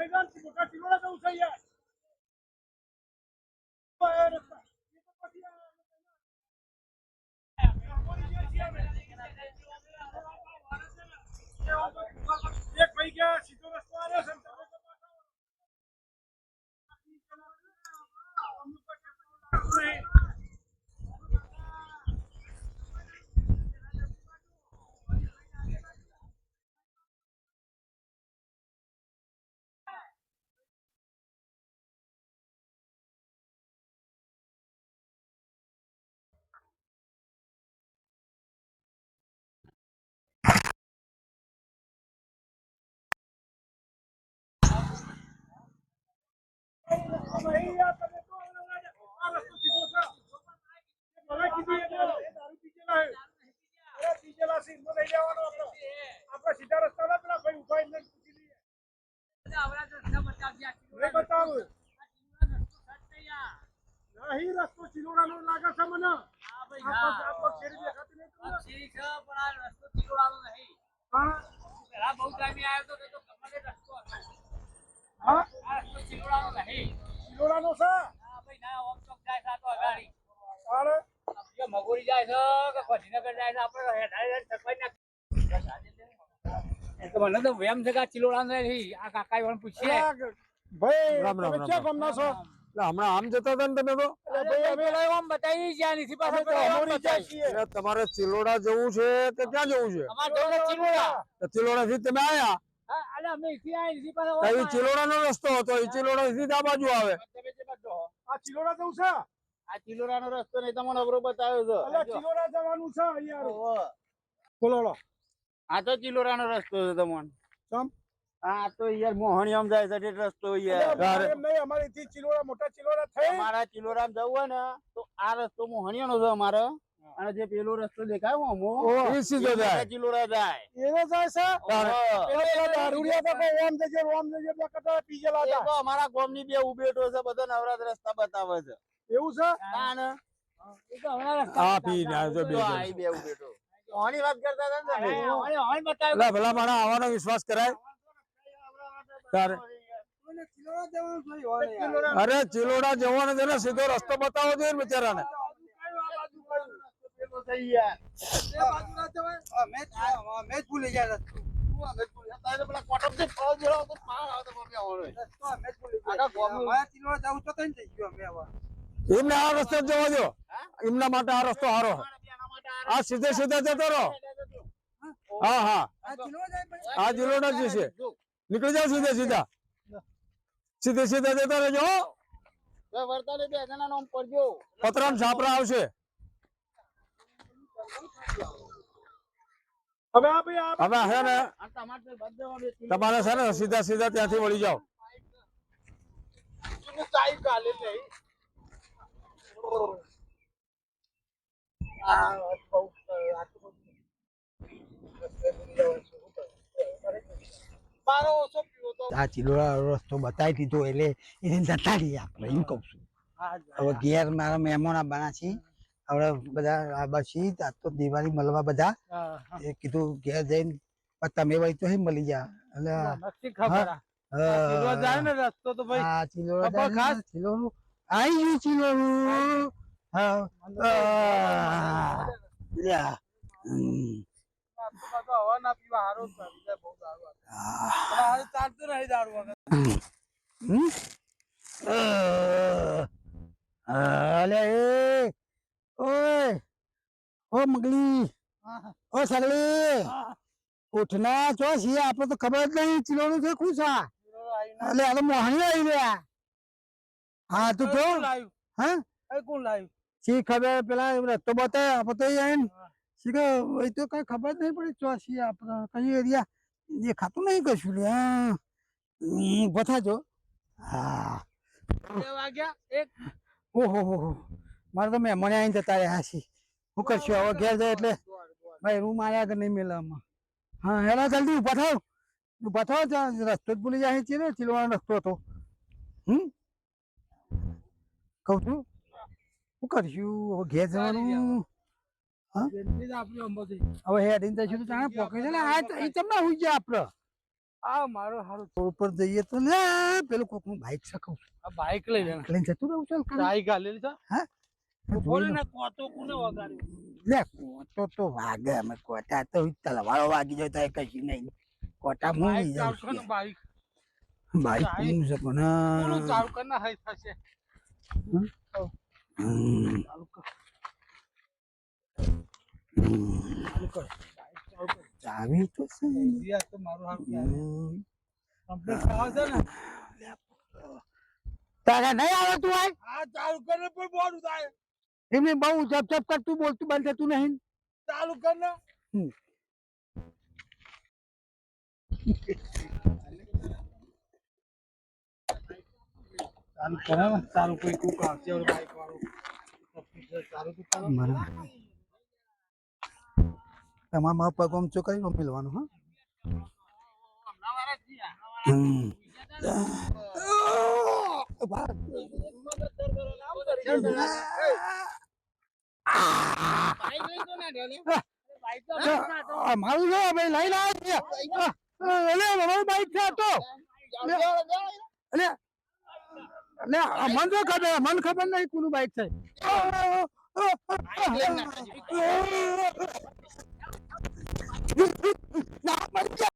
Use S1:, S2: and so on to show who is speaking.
S1: Meydan çıkıyor. Kaçın orada uzayar. Bayarız. સીધા રસ્તા ના પેલા ભાઈ ઊભા એમને પૂછી લઈએ નહીં બતાવું નહીં રસ્તો લાગે છે મને આ પગ શેરી દેખાતી નહીં. ચિલોડાનો છે?
S2: મગોરી જાય છે કે ગાંધીનગર જાય છે? આપણે હેઠાઈ તો મને તો વેમ છે કે ચિલોડા નથી આ કાકા એવાને પૂછીએ.
S1: ભાઈ
S3: રામ, રામ,
S1: ક્યાં
S3: રામ.
S1: છો?
S3: હમણાં આમ જતા હતા ને તમે તો?
S1: અલ્યા, ભાઈ અમે
S2: પેલો એવો આમ બતાવી જ્યાં નથી પાછો
S1: અમે તો
S2: પેલો એવો આમ
S1: અમોરી જાય
S2: બતાવી.
S1: છીએ.
S3: એટલે તમારે ચિલોડા જવું છે કે ક્યાં જવું છે?
S2: અમારે જવું છે ચિલોડા.
S3: તો ચિલોડા થી તમે આયા? ચિલોડા નો રસ્તો હતો એ ચિલોડા બાજુ આવે.
S2: તમે જે બાજુ હો.
S1: આ ચિલોડા જવું છે?
S2: આ ચિલોડાનો રસ્તો નહીં તમને અવરો બતાવ્યો છે
S1: ચિલોડા જવાનું છે યાર. બોલો
S2: આ તો ચિલોડાનો રસ્તો છે તમને. આ તો યાર મોહણીયામ જાય છે તે રસ્તો યાર.
S1: અમારે ચિલોડા મોટા ચિલોડા થઈ.
S2: અમારા ચિલોડા જવું હોય ને તો આ રસ્તો મોહણીયાનો છે અમારે. અને જે પેલો રસ્તો દેખાય અમો
S3: એ સીધો જાય.
S2: ચિલોડા જાય.
S1: એને જાય છે?
S2: ઓહો.
S1: પેલા પેલા દારૂડિયા તો ઓમ જજે ઓમ જજે બે કટા પીજેલા હતા.
S2: તો અમારા ગામની બે ઉભેટો છે બધા નવરાત રસ્તા બતાવે છે.
S1: એવું છે?
S3: આ પી ને બે.
S2: બે ઓની વાત કરતા હતા ને
S3: ભલા આવવાનો વિશ્વાસ કરાય. તારે અરે ચિલોડા જવાનો છે ને સીધો રસ્તો બતાવો જોઈએ એમને આ રસ્તે જવા દો એમના માટે આ રસ્તો સારો આ સીધે સીધા જતો રહો. હા? હા આ જિલ્લો ના છે નીકળી જાવ સીધે સીધા. સીધે સીધા જતા રહેજો હો.
S2: વર્તાને બે જણા નામ પડજો
S3: પતરામ છાપરા આવશે.
S1: હવે આ
S3: હવે છે ને
S2: તમારે
S3: છે. ને સીધા સીધા ત્યાંથી વળી જાઓ.
S2: ચાઈ કાલે નહીં. મારો ઓછો પીવો તો.
S4: આ ચિલોડા રસ્તો બતાવી દીધો એટલે એને જતા રહીએ આપણે એમ કહું છું. હવે ઘેર મારા મહેમાન બના છે. હવે બધા આ બસી આ તો દિવાળી મળવા બધા. એ કીધું ઘેર જઈને તમે વળી તો મળી જા. એટલે
S2: નક્કી ખબર આ. આ ચિલોડા જાય ને રસ્તો તો ભાઈ
S4: આ ચિલોડા
S2: ખબર
S4: જાય ને, ચિલોડું આઈ ગયું ચિલોડું હા આ, લ્યા. હમ.
S2: તો હવા ના પીવા હારો જ ભાવી જાય બહુ દારૂ આવે. પણ હારું ચાલતું નહીં દારૂ વગર.
S4: હમ? અ, અલે એ ઓય ઓ મગલી ઓ સગલી ઉઠના ચો છીએ આપણે તો ખબર જ નહીં ચિલોડું છે ખુશા એટલે આ તો મોહણી આવી રહ્યા હા તું
S2: લાવ્યું?
S4: હા?
S2: કોણ લાવ્યું?
S4: શી ખબર? પેલા રસ્તો બતાવે આપણે તો એમ શી કે એ તો કઈ ખબર નહીં પડી ચો છીએ આપણે કઈ એરિયા? દેખાતું નહીં કશું લે હા? બતા જો. હા.
S2: વાગ્યા એક.
S4: ઓહો હો હો. મારે તો મહેમાન આવીને જતા રહ્યા છે. શું કરશું હવે ઘેર જાય એટલે ભાઈ રૂમ આવ્યા કે નહીં મેલામાં હા હેલા જલ્દી ઊભા થાવ. ઊભા થાવ રસ્તો જ ભૂલી જાય છે ને ચીલવાનો રસ્તો હતો. હમ? કહું છું શું કરશું? હવે ઘેર જવાનું. હવે હેડીને જઈશું તો જાણે પોકે છે ને આ એ તમને હુઈ જાય આપણે
S1: આ મારો હારું
S4: રોડ પર જઈએ તો લે પેલું કોકનું બાઈક શકું
S1: બાઇક લઈ
S4: લઈને જતું રહું ચાલ
S1: હાલેલી છે
S4: હા?
S1: કોતો
S4: તો વાગે અમે કોટા તો તલવારો વાગી જાય તો કશું નહીં. કોટા મૂકી
S1: બાઈક બાઈક.
S4: Bike
S1: bike.
S4: છે પણ
S1: ચાલુ હાઈ થશે?
S4: ચાવી તો છે.
S1: મારું
S4: તારે નહીં આવે તું
S1: આ ચાલુ કરે પણ બોલું થાય.
S4: એમને બહુ જપ જપ કરતું બોલતું બંધ થતું નહીં
S1: ચાલુ કર ને. ચાલુ કરે ચાલુ કોઈ કુક આવશે બાઈક વાળો
S4: મિલવાનું હા હમ. મારું છે ભાઈ લઈ લાવ છે. અલે મારું બાઈક છે તો. અલે અલે મન તો ખબર મન ખબર નહીં કોનું બાઈક છે.